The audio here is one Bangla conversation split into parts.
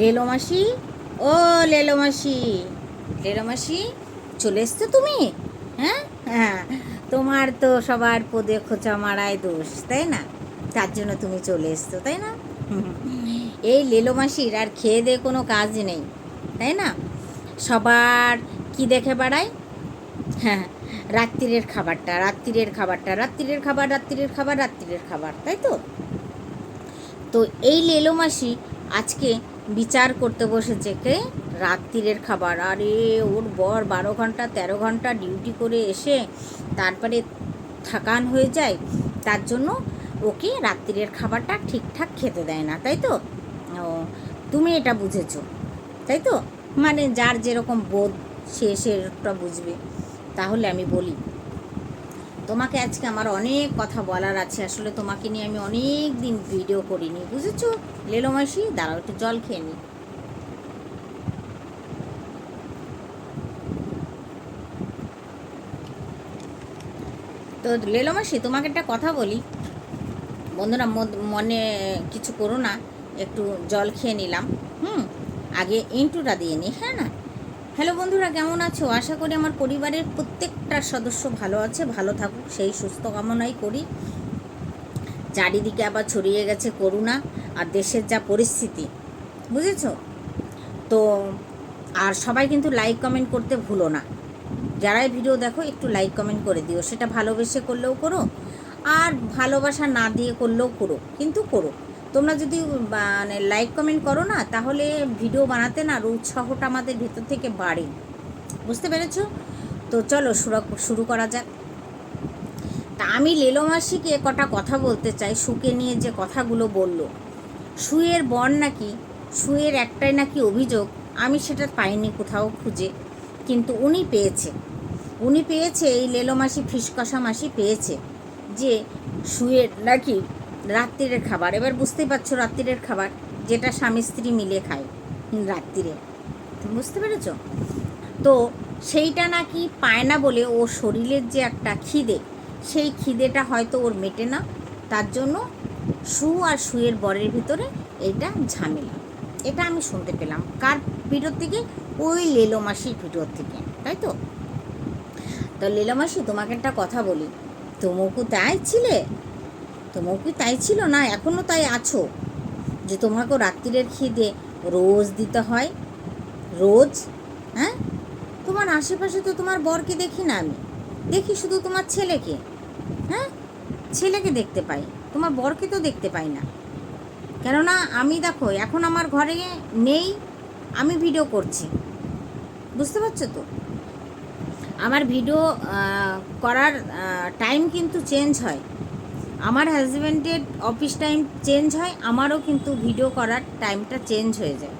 লেলো মাসি, ও লেলো মাসি। লেলো মাসি, চলে এসছো তুমি? হ্যাঁ? হ্যাঁ। তোমার তো সবার পদে খোঁচা মারায় দোষ, তাই না? তার জন্য তুমি চলে এসছো, তাই না। এই লেলো মাসির আর খেয়ে দিয়ে কোনো কাজ নেই, তাই না? সবার কি দেখে বেড়ায়? হ্যাঁ রাত্রিরের খাবারটা রাত্রিরের খাবারটা, রাত্রিরের খাবার রাত্রিরের খাবার রাত্রিরের খাবার, তাই তো? তো এই লেলো মাসি আজকে বিচার করতে বসেছে কে? রাত্রিরের খাবার। আরে, ওর বর বারো ঘণ্টা, তেরো ঘণ্টা ডিউটি করে এসে তারপরে থাকান হয়ে যায়, তার জন্য ওকে রাত্রিরের খাবারটা ঠিকঠাক খেতে দেয় না, তাই তো? ও, তুমি এটা বুঝেছ, তাই তো? মানে যার যেরকম বোধ, সে সেটা বুঝবে। তাহলে আমি বলি তোমাকে আজকে আমার অনেক কথা বলার আছে। আসলে তোমাকে নিয়ে আমি অনেক দিন ভিডিও করিনি, বুঝেছ? লেলো মাসি, দাঁড়াও একটু জল খেয়ে নি। তো লেলো মাসি, তোমাকে একটা কথা বলি। বন্ধুরা, মনে কিছু করো না, একটু জল খেয়ে নিলাম। হুম? আগে ইন্টুটা দিয়ে নিই হ্যাঁ না? হ্যালো বন্ধুরা, কেমন আছো? আশা করি আমার পরিবারের প্রত্যেকটা সদস্য ভালো আছে, ভালো থাকুক, সেই সুস্থ কামনাই করি। চারিদিকে আবার ছড়িয়ে গেছে করুণা আর দেশের যা পরিস্থিতি, বুঝেছ? তো, আর সবাই কিন্তু লাইক কমেন্ট করতে ভুলো না। যারাই ভিডিও দেখো, একটু লাইক কমেন্ট করে দিও। সেটা ভালোবেসে করলেও করো, আর ভালোবাসা না দিয়ে করলেও করো, কিন্তু করো। তোমরা যদি মানে লাইক কমেন্ট করো না, তাহলে ভিডিও বানাতে না আরও উৎসাহটা আমাদের ভেতর থেকে বাড়ে। বুঝতে পেরেছ? তো চলো শুরু করা যাক। তা আমি লেলো মাসিকে কটা কথা বলতে চাই, সুকে নিয়ে যে কথাগুলো বলল। সুয়ের বর নাকি, সুয়ের একটাই নাকি অভিযোগ, আমি সেটা পাইনি কোথাও খুঁজে, কিন্তু উনি পেয়েছে। উনি পেয়েছে, এই লেলো মাসি ফিসকষা মাসি পেয়েছে যে, সুয়ের নাকি রাত্রিরের খাবার। এবার বুঝতেই পারছ রাত্রিরের খাবার, যেটা স্বামী স্ত্রী মিলে খায় রাত্রিরে। তুমি বুঝতে পেরেছ? তো সেইটা নাকি পায় না বলে ও শরীরের যে একটা খিদে, সেই খিদেটা হয়তো ওর মেটে না। তার জন্য সু আর সুয়ের বরের ভিতরে এইটা ঝামেলা। এটা আমি শুনতে পেলাম। কার ভিডিওর থেকে? ওই লেলো মাসির ভিডিওর থেকে, তাই তো? তো লীলা মাসি তোমাকে একটা কথা বলি। তুমকু তাই ছিলে? তুমকু তাই ছিল না এখনও তাই আছো? যে তোমাকে রাত্রিরের খিদে রোজ দিতে হয়। রোজ? হ্যাঁ? তোমার আশেপাশে তো তোমার বরকে দেখি না আমি। দেখি শুধু তোমার ছেলেকে। হ্যাঁ? ছেলেকে দেখতে পাই। তোমার বরকে তো দেখতে পাই না। কেননা আমি দেখো, এখন আমার ঘরে নেই, আমি ভিডিও করছি। বুঝতে পারছ তো? আমার ভিডিও করার টাইম কিন্তু চেঞ্জ হয়। আমার হাজব্যান্ডের অফিস টাইম চেঞ্জ হয়, আমারও কিন্তু ভিডিও করার টাইমটা চেঞ্জ হয়ে যায়।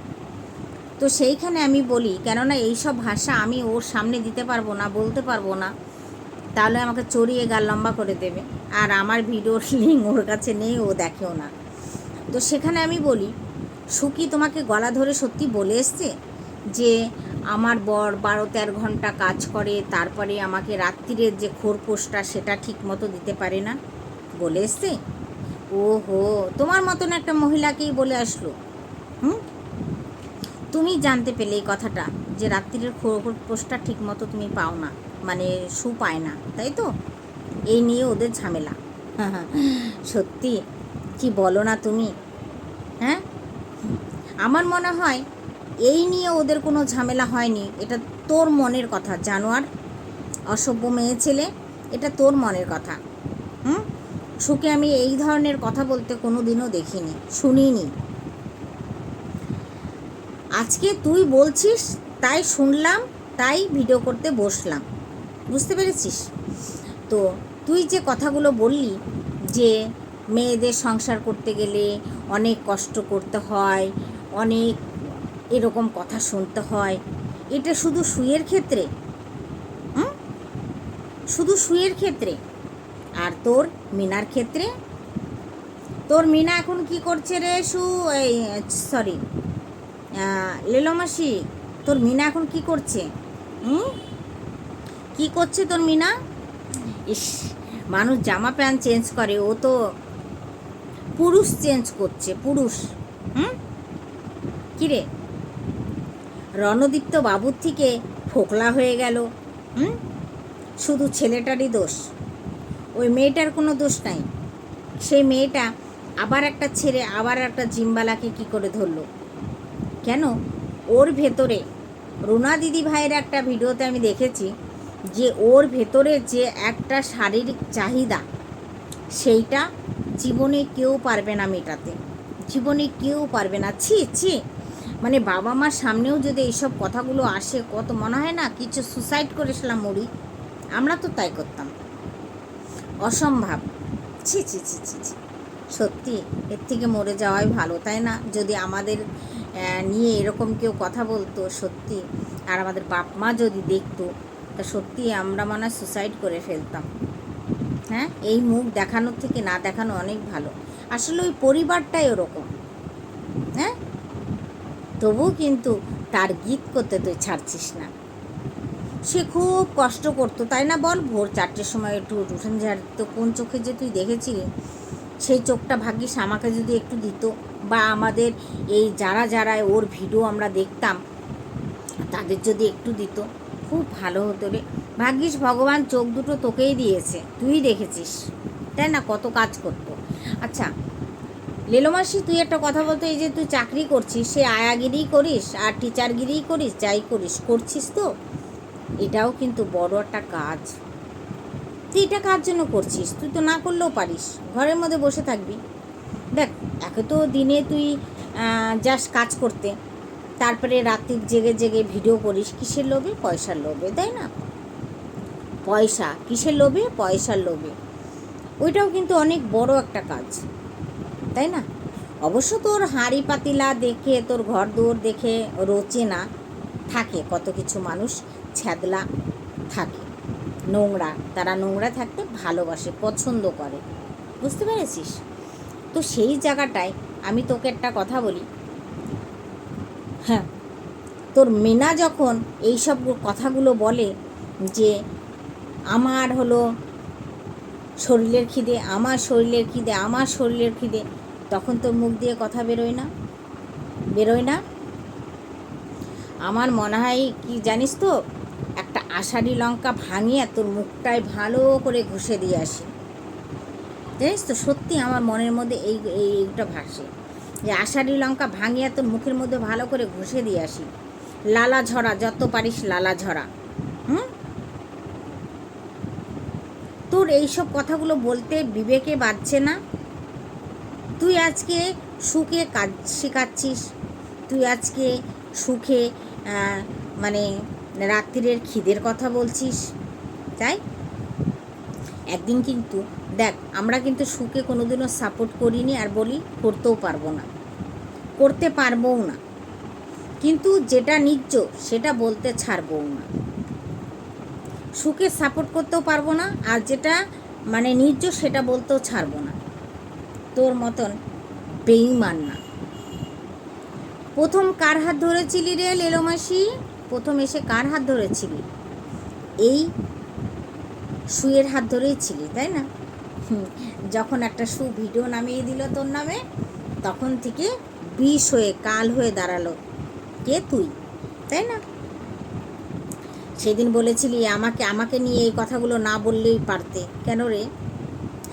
তো সেইখানে আমি বলি, কেননা এইসব ভাষা আমি ওর সামনে দিতে পারব না, বলতে পারব না, তাহলে আমাকে চড়িয়ে গাল লম্বা করে দেবে। আর আমার ভিডিওর লিঙ্ক ওর কাছে নেই, ও দেখেও না। তো সেখানে আমি বলি, সুকি তোমাকে গলা ধরে সত্যি বলে এসছে যে আমার বর বারো তেরো ঘণ্টা কাজ করে, তারপরে আমাকে রাত্রিরের যে খোরপোশটা সেটা ঠিক মতো দিতে পারে না? বলে এসছে? ও হো তোমার মতন একটা মহিলাকেই বলে আসলো। হুম? তুমি জানতে পেলে এই কথাটা, যে রাত্রিরের খোরপোশটা ঠিক মতো তুমি পাও না মানে সু পায় না, তাই তো? এই নিয়ে ওদের ঝামেলা। সত্যি? কি বলো না তুমি? হ্যাঁ? আমার মনে হয়, এই নিয়ে ওদের কোনো ঝামেলা হয়নি, এটা তোর মনের কথা, জানোয়ার। অসভ্য মেয়ে ছেলে, এটা তোর মনের কথা। হুম? সুকে আমি এই ধরনের কথা বলতে কোনো দিনও দেখিনি, শুনিনি। আজকে তুই বলছিস, তাই শুনলাম, তাই ভিডিও করতে বসলাম। বুঝতে পেরেছিস? তো তুই যে কথাগুলো বললি, যে মেয়েদের সংসার করতে গেলে অনেক কষ্ট করতে হয়, অনেক এরকম কথা শুনতে হয়, এটা শুধু সুয়ের ক্ষেত্রে? শুধু সুয়ের ক্ষেত্রে? আর তোর মিনার ক্ষেত্রে? তোর মিনা এখন কি করছে রে সু? এই সরি লেলমাসি তোর মিনা এখন কি করছে? হুম? কি করছে তোর মিনা? ইস, মানুষ জামা প্যান্ট চেঞ্জ করে, ও তো পুরুষ চেঞ্জ করছে, পুরুষ। হুম? কিরে রণদীপ্ত বাবুর থেকে ফোকলা হয়ে গেল। হুম? শুধু ছেলেটারই দোষ। ওই মেয়েটার কোনো দোষ নাই। সেই মেয়েটা আবার একটা ছেড়ে আবার একটা জিম্বালাকে কি করে ধরলো? কেন? ওর ভেতরে, রুনা দিদি ভাইয়ের একটা ভিডিওতে আমি দেখেছি যে ওর ভেতরে যে একটা শারীরিক চাহিদা, সেইটা জীবনে কেউ পারবে না মেটাতে। জীবনে কেউ পারবে না। ছি ছি। মানে বাবা মার সামনেও যদি এইসব কথাগুলো আসে, কত মনে হয় না, কিছু সুসাইড করেছিলাম মরি আমরা তো তাই করতাম। অসম্ভব। ছি ছি ছি ছি ছি। সত্যি, এর থেকে মরে যাওয়াই ভালো, তাই না? যদি আমাদের নিয়ে এরকম কেউ কথা বলতো, সত্যি। আর আমাদের বাপ মা যদি দেখতো, তা সত্যি আমরা মনে সুসাইড করে ফেলতাম। হ্যাঁ? এই মুখ দেখানোর থেকে না দেখানো অনেক ভালো। আসলে ওই পরিবারটাই ওরকম। হ্যাঁ? তবুও কিন্তু তার গীত করতে তুই ছাড়ছিস না। সে খুব কষ্ট করতো, তাই না বল? ভোর চারটের সময় একটু উঠোন ঝাড়তো কোন চোখে যে তুই দেখেছিলি? সেই চোখটা ভাগ্যিস আমাকে যদি একটু দিত। বা আমাদের এই যারা যারা ওর ভিডিও আমরা দেখতাম, তাদের যদি একটু দিত। খুব ভালো হতো রে। ভাগ্যিস ভগবান চোখ দুটো তোকেই দিয়েছে। তুই দেখেছিস। তাই না? কত কাজ করতো। আচ্ছা লেলোমাসি তুই একটা কথা বলতো, এই যে তুই চাকরি করছিস, সে আয়াগিরি করিস, আর টিচারগিরিই করিস, যাই করিস, করছিস তো? এটাও কিন্তু বড় একটা কাজ। তুই এটা কার জন্য করছিস? তুই তো না করলেও পারিস। ঘরের মধ্যে বসে থাকবি। দেখ একে তো দিনে তুই জাস্ট কাজ করতে। তারপরে রাত্রি জেগে জেগে ভিডিও করিস। কিসের লোভে? পয়সার লোভে, তাই না? পয়সা, কিসের লোভে? পয়সার লোভে। ওইটাও কিন্তু অনেক বড় একটা কাজ। তাই না? অবশ্য তোর হাঁড়ি পাতিলা দেখে, তোর ঘর দৌড় দেখে রোচে না। থাকে কত কিছু মানুষ। ছ্যাদলা থাকে। নোংরা, তারা নোংরা থাকতে ভালোবাসে, পছন্দ করে। বুঝতে পেরেছিস? তো সেই জায়গাটায় আমি তোকে একটা কথা বলি। হ্যাঁ তোর মেনা যখন এইসব কথাগুলো বলে যে আমার হলো শরীরের খিদে, আমার শরীরের খিদে, আমার শরীরের খিদে, তখন তোর মুখ দিয়ে কথা বেরোয় না? বেরোয় না? আমার মনে হয় কি জানিস তো একটা আষাঢ়ি লঙ্কা ভাঙিয়ে তোর মুখটায় ভালো করে ঘষে দিয়ে আসি। জানিস তো, সত্যি আমার মনের মধ্যে এই এই, এইটা ভাসে। যে আষাঢ়ি লঙ্কা ভাঙিয়ে তোর মুখের মধ্যে ভালো করে ঘষে দিয়ে আসি। লালা ঝরা, যত পারিস লালা ঝরা। হুম? তোর এইসব কথাগুলো বলতে বিবেকে বাজছে না? তুই আজকে সুখে কাজ শেখাচ্ছিস তুই আজকে সুখে মানে রাত্রিরের খিদের কথা বলছিস? তাই একদিন কিন্তু, দেখ, আমরা কিন্তু সুখে কোনোদিনও সাপোর্ট করিনি আর বলি করতেও পারব না। করতে পারবও না। কিন্তু যেটা নিজ সেটা বলতে ছাড়বও না। সুখে সাপোর্ট করতেও পারব না আর যেটা মানে নিজ সেটা বলতেও ছাড়বো না। তোর মতন বেইমান না। প্রথম কার হাত ধরেছিলি রে লেলোমাসি? প্রথম এসে কার হাত ধরেছিলি? এই শুয়ের হাত ধরেই ছিলি, তাই না? যখন একটা সু ভিডিও নামিয়ে দিল তোর নামে, তখন থেকে বিষ হয়ে কাল হয়ে দাঁড়াল। কে তুই? তাই না? সেদিন বলেছিলি আমাকে আমাকে নিয়ে এই কথাগুলো না বললেই পারতে। কেন রে?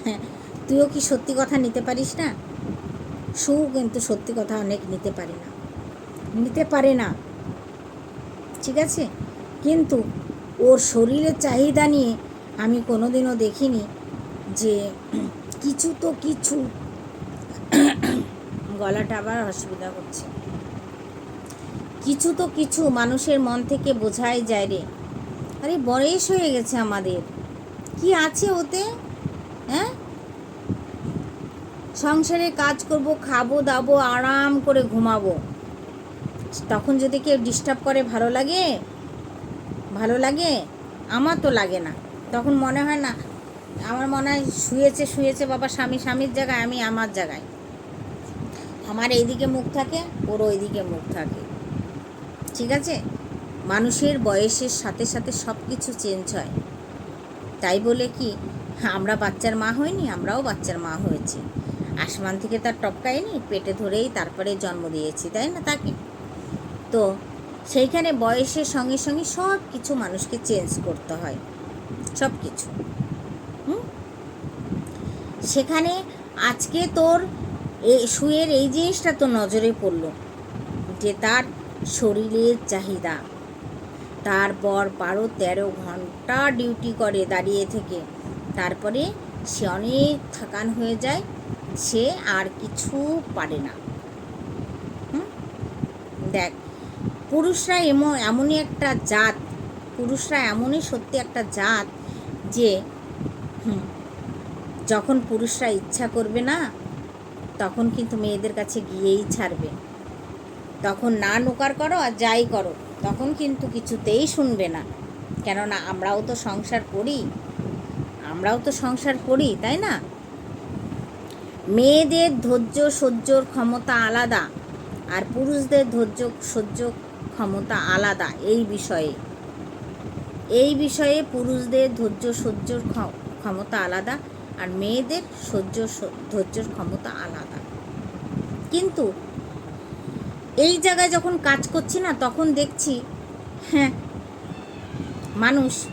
হ্যাঁ তুইও কি সত্যি কথা নিতে পারিস না? সু কিন্তু সত্যি কথা অনেক নিতে পারে না। নিতে পারে না। ঠিক আছে? কিন্তু ওর শরীরের চাহিদা নিয়ে আমি কোনোদিনও দেখিনি যে কিছু তো কিছু গলাটা আবার অসুবিধা করছে। কিছু তো কিছু মানুষের মন থেকে বোঝাই যায় রে। আরে বয়স হয়ে গেছে আমাদের। কি আছে ওতে? হ্যাঁ? সংসারে কাজ করব, খাব, দাবো, আরাম করে ঘুমাবো। তখন যদি কেউ ডিস্টার্ব করে, ভালো লাগে? ভালো লাগে? আমার তো লাগে না। তখন মনে হয় না, আমার মনে হয় শুয়েছে শুয়েছে বাবা স্বামী, স্বামীর জায়গায়, আমি আমার জায়গায়। আমার এইদিকে মুখ থাকে ওর ওইদিকে মুখ থাকে। ঠিক আছে? মানুষের বয়সের সাথে সাথে সব কিছু চেঞ্জ হয়। তাই বলে কি, আমরা বাচ্চার মা হইনি, আমরাও বাচ্চার মা হয়েছি। আসমান থেকে তার টপকায়নি, পেটে ধরেই তারপরে জন্ম দিয়েছি, তাই না, তাকে? তো সেইখানে বয়সের সঙ্গে সঙ্গে সব কিছু মানুষকে চেঞ্জ করতে হয়। সব কিছু। সেখানে আজকে তোর এই শুয়ের এই জিনিসটা তো নজরে পড়ল যে তার শরীরের চাহিদা। তারপর বারো তেরো ঘণ্টা ডিউটি করে দাঁড়িয়ে থেকে। তারপরে সে অনেক থাকান হয়ে যায়, সে আর কিছু পারে না। দেখ পুরুষরা এমন, এমনই একটা জাত, পুরুষরা এমনই সত্যি একটা জাত যে যখন পুরুষরা ইচ্ছা করবে না, তখন কিন্তু মেয়েদের কাছে গিয়েই ছাড়বে। তখন না নোকার করো আর যাই করো, তখন কিন্তু কিছুতেই শুনবে না। কেননা আমরাও তো সংসার করি, আমরাও তো সংসার করি, তাই না? মেয়েদের ধৈর্য সহ্যর ক্ষমতা আলাদা, আর পুরুষদের ধৈর্য সহ্য ক্ষমতা আলাদা এই বিষয়ে। এই বিষয়ে পুরুষদের ধৈর্য সহ্যর ক্ষ- ক্ষমতা আলাদা আর মেয়েদের সহ্য ধৈর্যর ক্ষমতা আলাদা। কিন্তু এই জায়গায় যখন কাজ করছি না, তখন দেখছি হ্যাঁ মানুষ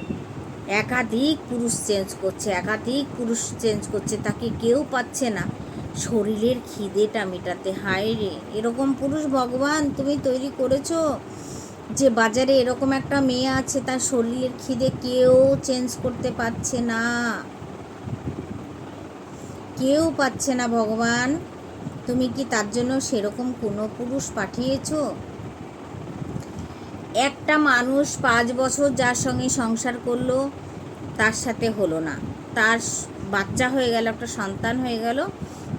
একাধিক পুরুষ চেঞ্জ করছে, একাধিক পুরুষ চেঞ্জ করছে, তাকে কেউ পাচ্ছে না। শরীরের খিদেটা মেটাতে, হায় রে, এরকম পুরুষ ভগবান তুমি তৈরি করেছ? যে বাজারে এরকম একটা মেয়ে আছে, তার শরীরের খিদে কেউ চেঞ্জ করতে পারছে না। কেউ পাচ্ছে না, ভগবান। তুমি কি তার জন্য সেরকম কোনো পুরুষ পাঠিয়েছো? একটা মানুষ পাঁচ বছর যার সঙ্গে সংসার করল, তার সাথে হলো না। তার বাচ্চা হয়ে গেল, একটা সন্তান হয়ে গেল,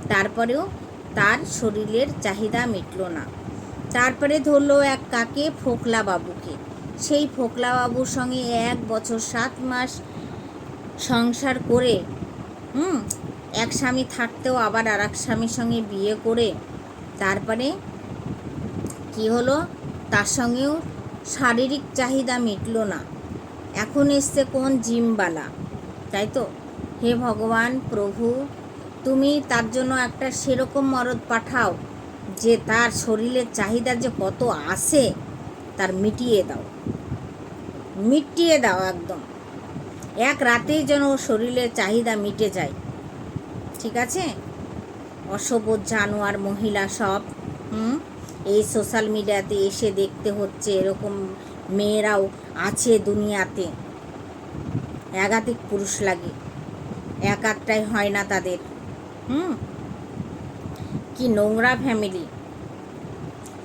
তারপরেও তার শরীরের চাহিদা মিটলো না। তারপরে ধরলো এক কাকে? ফোকলা বাবুকে। সেই ফোকলা বাবুর সঙ্গে এক বছর সাত মাস সংসার করে, হুম, এক স্বামী থাকতেও আবার আর এক স্বামীর সঙ্গে বিয়ে করে, তারপরে কি হলো? তার সঙ্গেও শারীরিক চাহিদা মিটলো না। এখন এসছে কোন জিমবালা, তাই তো? হে ভগবান প্রভু, তুমি তার জন্য একটা সেরকম মরদ পাঠাও। যে তার শরীরের চাহিদা যে কত আসে তার মিটিয়ে দাও। মিটিয়ে দাও একদম। এক রাতেই যেন শরীরের চাহিদা মিটে যায়। ঠিক আছে? অসভ্য জানোয়ার, মহিলা সব, হুম? এই সোশ্যাল মিডিয়াতে এসে দেখতে হচ্ছে এরকম মেয়েরাও আছে দুনিয়াতে। একাধিক পুরুষ লাগে। এক হয় না তাদের, হুম? কি নোংরা ফ্যামিলি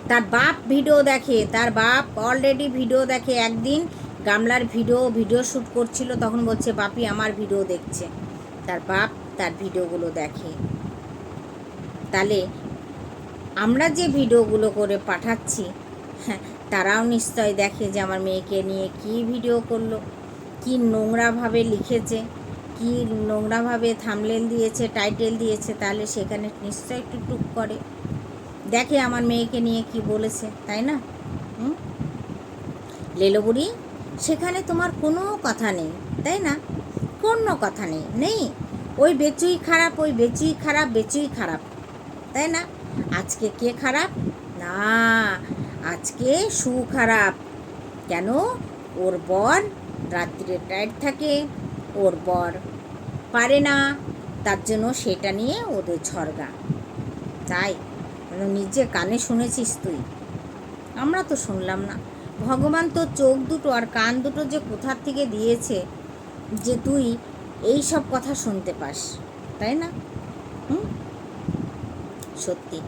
তার বাপ ভিডিও দেখে, তার বাপ অলরেডি ভিডিও দেখে, একদিন গামলার ভিডিও ভিডিও শ্যুট করছিল, তখন বলছে, বাপি, আমার ভিডিও দেখছে। তার বাপ তার ভিডিওগুলো দেখে। তাহলে আমরা যে ভিডিওগুলো করে পাঠাচ্ছি হ্যাঁ তারাও নিশ্চয় দেখে যে আমার মেয়েকে নিয়ে কী ভিডিও করল, কী নোংরাভাবে লিখেছে। কী নোংরাভাবে থামলেন দিয়েছে, টাইটেল দিয়েছে, তাহলে সেখানে নিশ্চয় একটু টুক করে। দেখে আমার মেয়েকে নিয়ে কি বলেছে, তাই না? হুম? লেলোবুড়ি সেখানে তোমার কোনো কথা নেই, তাই না? কোনো কথা নেই নেই? ওই বেচুই খারাপ, ওই বেচুই খারাপ বেচুই খারাপ, তাই না? আজকে কে খারাপ? না, আজকে সু খারাপ। কেন? ওর বর রাত্রিরে টাইট থাকে। ওর বর। পারে না, তার জন্য সেটা নিয়ে ওদের ঝরগা তাই নিজে কানে শুনেছিস তুই? আমরা তো শুনলাম না। ভগবান তো চোখ দুটো আর কান দুটো যে কোথার থেকে দিয়েছে যে তুই এই সব কথা শুনতে পাস, তাই না? হুম? সত্যি।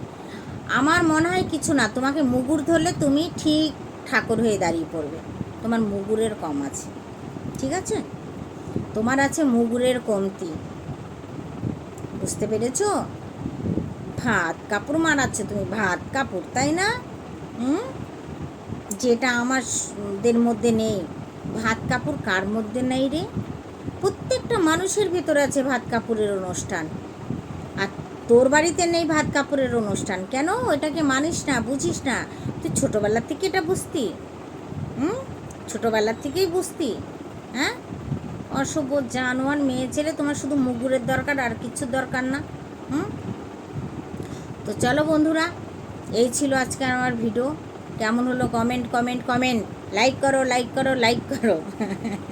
আমার মনে হয় কিছু না, তোমাকে মুগুর ধরলে তুমি ঠিক ঠাকুর হয়ে দাঁড়িয়ে পড়বে। তোমার মুগুরের কম আছে। ঠিক আছে? তোমার আছে মুগুরের কমতি। বুঝতে পেরেছ? ভাত কাপড় মারাচ্ছে তুমি, ভাত কাপড়, তাই না? হুম? যেটা আমারদের মধ্যে নেই। ভাত কাপড় কার মধ্যে নেই রে? প্রত্যেকটা মানুষের ভিতরে আছে ভাত কাপড়ের অনুষ্ঠান। আর তোর বাড়িতে নেই ভাত কাপড়ের অনুষ্ঠান। কেন? ওটাকে মানিস না, বুঝিস না। তুই ছোটোবেলার থেকে এটা বুঝতি। হুম? ছোটোবেলার থেকেই বুঝতি। হ্যাঁ? অসভ্য জানোয়ার মেয়ে ছেলে, তোমার শুধু মুগুরের দরকার আর কিছু দরকার না, হুম? তো চলো বন্ধুরা, এই ছিল আজকে আমার ভিডিও কেমন হলো কমেন্ট কমেন্ট কমেন্ট লাইক করো লাইক করো লাইক করো।